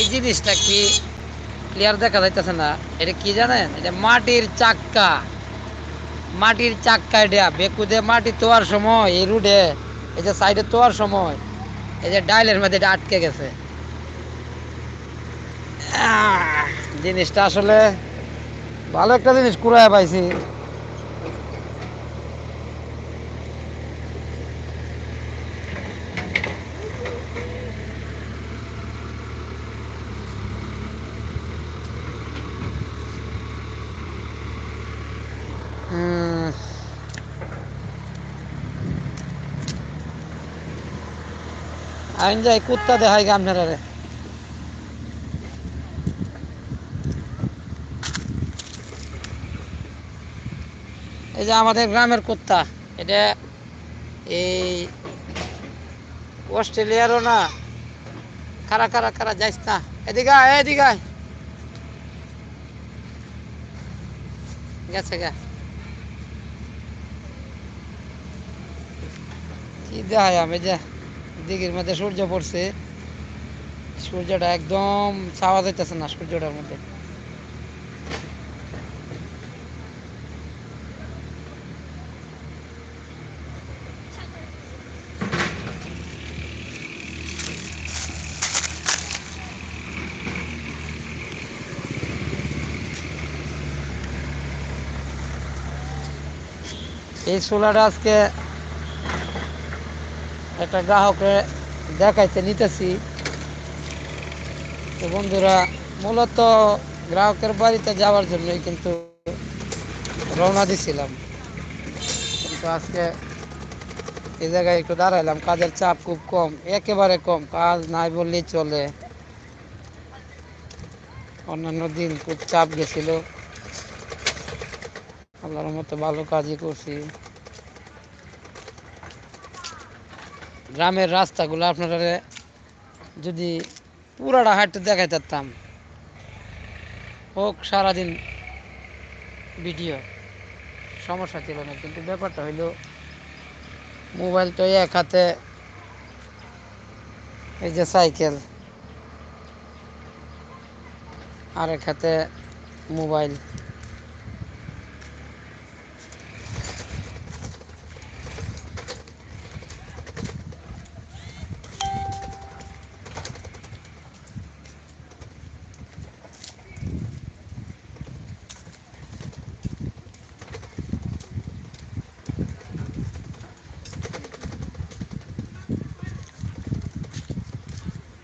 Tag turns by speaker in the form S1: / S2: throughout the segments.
S1: এই জিনিসটা কি ক্লিয়ার দেখা যাইতেছে না? এটা কি জানেন? এটা মাটির চাক্কা। মাটির চাক্কা এটা, বেকুদে মাটি তোয়ার সময়, এই রুডে, এই যে সাইডে তোয়ার সময়, এই যে ডাইলের মধ্যে এটা আটকে গেছে। জিনিসটা আসলে ভালো একটা জিনিস কুড়ায় পাইছি। আমি যাই, কুত্তা দেখাই গে আপনারা। এই যে আমাদের গ্রামের কুত্তা, এটা এই অস্ট্রেলিয়ারও না খারা খারা খারা যাইস না। এদিকে এদিকে গেছে গা। কি দেখাই আমি যে? দিঘির মধ্যে সূর্য পড়ছে। সূর্যটা একদম ছাওয়া যাইতেছে না সূর্যটার মধ্যে। এই সোলাটা আজকে একটা গ্রাহকে দেখাইতে নিতেছি। তো বন্ধুরা, মূলত গ্রাহকের বাড়িতে যাওয়ার জন্যই কিন্তু রওনা দিছিলাম। কিন্তু আজকে এই জায়গায় একটু দাঁড়াইলাম, কাজের চাপ খুব কম, একেবারে কম, কাজ নাই বললেই চলে। অন্যান্য দিন খুব চাপ গেছিল। আল্লাহর মতো ভালো কাজই করছি। গ্রামের রাস্তাগুলো আপনারা যদি পুরাটা হাঁটতে দেখাই পারতাম। হোক, সারাদিন ভিডিও, সমস্যা ছিল না, কিন্তু ব্যাপারটা হইল মোবাইল তো এক হাতে, এই যে সাইকেল আর এক হাতে মোবাইল।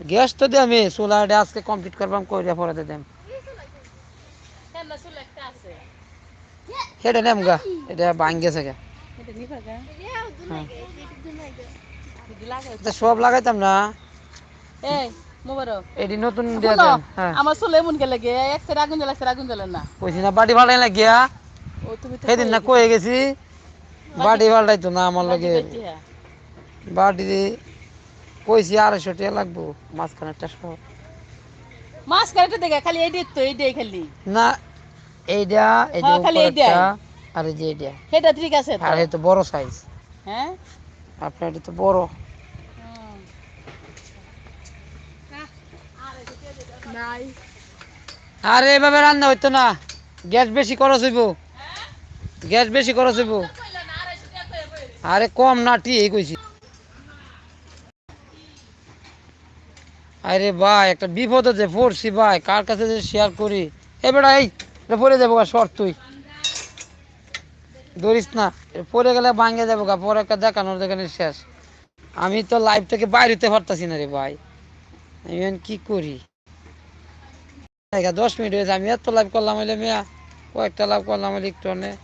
S1: গ্যাস তো দিয়ে আমি চুলাটা আজকে কমপ্লিট করবাম কইরা পরে দেম। হেটা নেম গা এটা ভাঙ গেছে গা। হ্যাঁ। এটা সব লাগাইতাম না।
S2: এই মোবারক।
S1: এটি নতুন দিয়ে
S2: শোনো,
S1: দেন হ্যাঁ।
S2: আমার চলে এমন গেলে গে এক সাইড আগুন জ্বালা এক side আগুন জ্বালে না।
S1: কইছি না বাড়ি ভাড়াই লাগিয়া
S2: ও তুমি তো
S1: সেদিন না কয়ে গেছি বাড়ি ভাড়াইতো না আমার লাগে। বাড়ি কইছি আড়াইশো টাকা লাগবো মাঝখানে একটা সহ।
S2: কাটতে দেখে খালি এই তো এই দিয়ে খালি।
S1: না এইটা এই যে
S2: হ্যাঁ,
S1: উপরেরটা। আর এই যে এইটা
S2: সেটা ঠিক আছে
S1: আর এই তো বড় সাইজ
S2: হ্যাঁ?
S1: আপনার এটা তো বড়।
S2: নাই
S1: আর এইভাবে রান্না হইতো না। গ্যাস বেশি খরচ হইব। গ্যাস বেশি খরচ হইব। আরে কম না ঠিক কইছি। আরে ভাই, একটা বিপদে যে পড়ছি ভাই, কার কাছে যে শেয়ার করি? এ বেটা এই পড়ে যাব গা, শর্ট তুই। ধরিস না পড়ে গেলে ভাঙে যাব গা, পরে একটা দেখানোর দেখানো শেষ। আমি তো লাইভ থেকে বাইরে হতে পারতাছি না রে ভাই। আমি কি করি? দশ মিনিট হয়েছে আমি এত লাইভ করলাম হইলে মিয়া, কয়েকটা লাভ করলাম হইলে একটু অনেক।